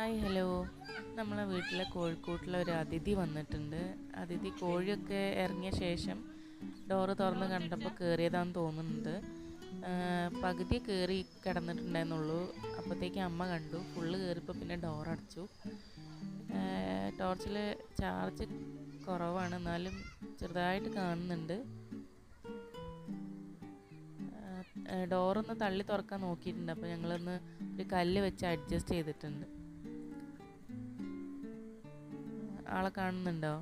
Hi hello. നമ്മളെ വീട്ടിലെ കോഴിക്കോട്ടിലെ ഒരു അതിഥി വന്നിട്ടുണ്ട്. അതിഥി കോഴിയൊക്കെ ഇറങ്ങിയ ശേഷം ഡോറ് തുറന്ന് കണ്ടപ്പോൾ കയറിയതാണെന്ന് തോന്നുന്നുണ്ട്. പകുതി കയറി കിടന്നിട്ടുണ്ടായിരുന്നുള്ളൂ. അപ്പോഴത്തേക്ക് അമ്മ കണ്ടു. ഫുള്ള് കയറിപ്പോൾ പിന്നെ ഡോർ അടച്ചു. ടോർച്ചിൽ ചാർജ് കുറവാണ്. എന്നാലും ചെറുതായിട്ട് കാണുന്നുണ്ട്. ഡോറൊന്ന് തള്ളി തുറക്കാൻ നോക്കിയിട്ടുണ്ട്. അപ്പോൾ ഞങ്ങളൊന്ന് ഒരു കല്ല് വെച്ച് അഡ്ജസ്റ്റ് ചെയ്തിട്ടുണ്ട്. ആളെ കാണുന്നുണ്ടോ?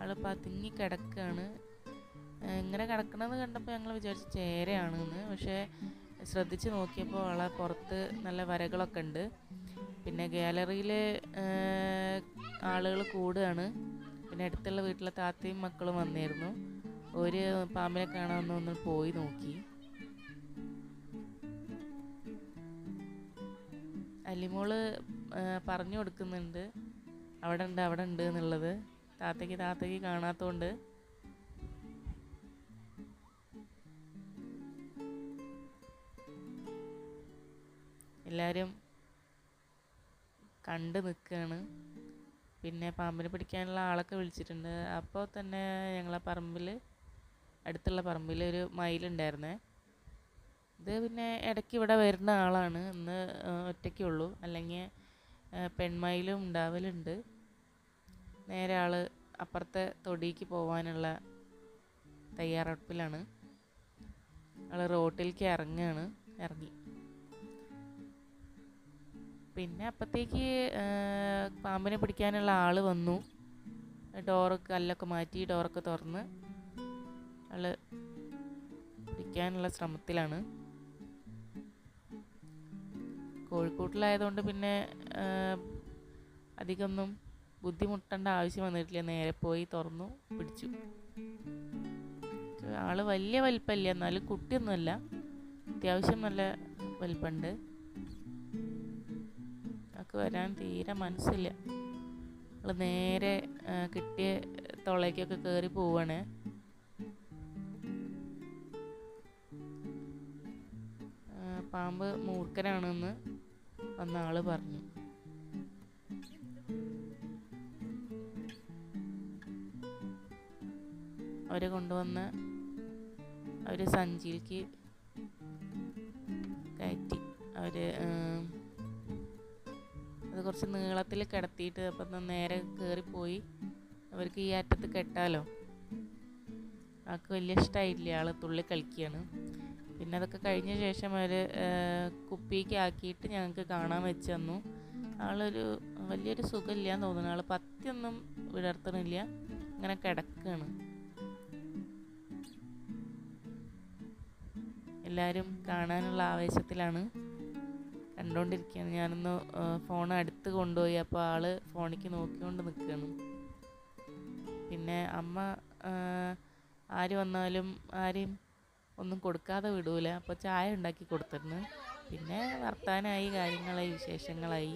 ആൾ പതുങ്ങി കിടക്കാണ്. ഇങ്ങനെ കിടക്കണമെന്ന് കണ്ടപ്പോൾ ഞങ്ങൾ വിചാരിച്ചു ചേരയാണെന്ന്. പക്ഷേ ശ്രദ്ധിച്ച് നോക്കിയപ്പോൾ ആളെ പുറത്ത് നല്ല വരകളൊക്കെ ഉണ്ട്. പിന്നെ ഗാലറിയിൽ ആളുകൾ കൂടുകയാണ് പിന്നെ അടുത്തുള്ള വീട്ടിലെ താത്തയും മക്കളും വന്നിരുന്നു. ഒരു പാമ്പിനെ കാണാമെന്ന് ഒന്ന് പോയി നോക്കി. അലിമോൾ ആ, പറഞ്ഞു കൊടുക്കുന്നുണ്ട്. അവിടെ ഉണ്ട് അവിടെ ഉണ്ട് എന്നുള്ളത്. താത്തയ്ക്ക് താത്തയ്ക്ക് കാണാത്തതുകൊണ്ട് എല്ലാവരും കണ്ട് നിൽക്കുകയാണ് പിന്നെ പാമ്പിനെ പിടിക്കാനുള്ള ആളൊക്കെ വിളിച്ചിട്ടുണ്ട്. അപ്പോൾ തന്നെ ഞങ്ങളെ പറമ്പിൽ അടുത്തുള്ള പറമ്പിൽ ഒരു മയിലുണ്ടായിരുന്നേ. ഇത് പിന്നെ ഇടയ്ക്ക് ഇവിടെ വരുന്ന ആളാണ്. ഇന്ന് ഒറ്റയ്ക്കേ ഉള്ളൂ അല്ലെങ്കിൽ പെൺമയിലും ഉണ്ടാവലുണ്ട്. നേരെ ആൾ അപ്പുറത്തെ തൊടിക്ക് പോവാനുള്ള തയ്യാറെടുപ്പിലാണ്. ആൾ റോട്ടിലേക്ക് ഇറങ്ങുകയാണ് ഇറങ്ങി. പിന്നെ അപ്പത്തേക്ക് പാമ്പിനെ പിടിക്കാനുള്ള ആൾ വന്നു. ഡോറൊക്കെ കല്ലൊക്കെ മാറ്റി ഡോറൊക്കെ തുറന്ന് ആൾ പിടിക്കാനുള്ള ശ്രമത്തിലാണ്. കോഴിക്കോട്ടിലായതുകൊണ്ട് പിന്നെ അധികമൊന്നും ബുദ്ധിമുട്ടേണ്ട ആവശ്യം വന്നിട്ടില്ല. നേരെ പോയി തുറന്നു പിടിച്ചു. ആൾ വലിയ വലിപ്പമില്ല എന്നാലും കുട്ടിയൊന്നുമല്ല. അത്യാവശ്യം നല്ല വലിപ്പമുണ്ട് ആൾക്ക് വരാൻ തീരെ മനസ്സില്ല. ആൾ നേരെ കിട്ടിയ തൊളയ്ക്കൊക്കെ കയറി പോവാണ്. പാമ്പ് മൂർഖനാണെന്ന്. വന്ന ആൾ പറഞ്ഞു. അവരെ കൊണ്ടുവന്ന് അവർ സഞ്ചിയിലേക്ക് കയറ്റി. അവർ അത് കുറച്ച് നീളത്തിൽ കിടത്തിയിട്ട് അപ്പം നേരെ കയറിപ്പോയി. അവർക്ക് ഈ അറ്റത്ത് കെട്ടാലോ. ആൾക്ക് വലിയ ഇഷ്ടമായില്ല ആൾ തുള്ളി കളിക്കുകയാണ് പിന്നെ അതൊക്കെ കഴിഞ്ഞ ശേഷം അവർ കുപ്പിക്ക് ആക്കിയിട്ട് ഞങ്ങൾക്ക് കാണാൻ വെച്ച് തന്നു. ആളൊരു വലിയൊരു സുഖമില്ല എന്ന് തോന്നുന്നു. ആൾ പത്തിയൊന്നും വിടർത്തണില്ല. ഇങ്ങനെ കിടക്കുകയാണ് എല്ലാവരും കാണാനുള്ള ആവേശത്തിലാണ് കണ്ടുകൊണ്ടിരിക്കുകയാണ് ഞാനൊന്ന് ഫോൺ അടുത്ത് കൊണ്ടുപോയി. അപ്പോൾ ആൾ ഫോണിക്ക് നോക്കിക്കൊണ്ട് നിൽക്കുകയാണ് പിന്നെ അമ്മ ആര് വന്നാലും ആരെയും ഒന്നും കൊടുക്കാതെ വിടൂല. അപ്പോൾ ചായ ഉണ്ടാക്കി കൊടുത്തിരുന്നു. പിന്നെ വർത്താനായി കാര്യങ്ങളായി വിശേഷങ്ങളായി.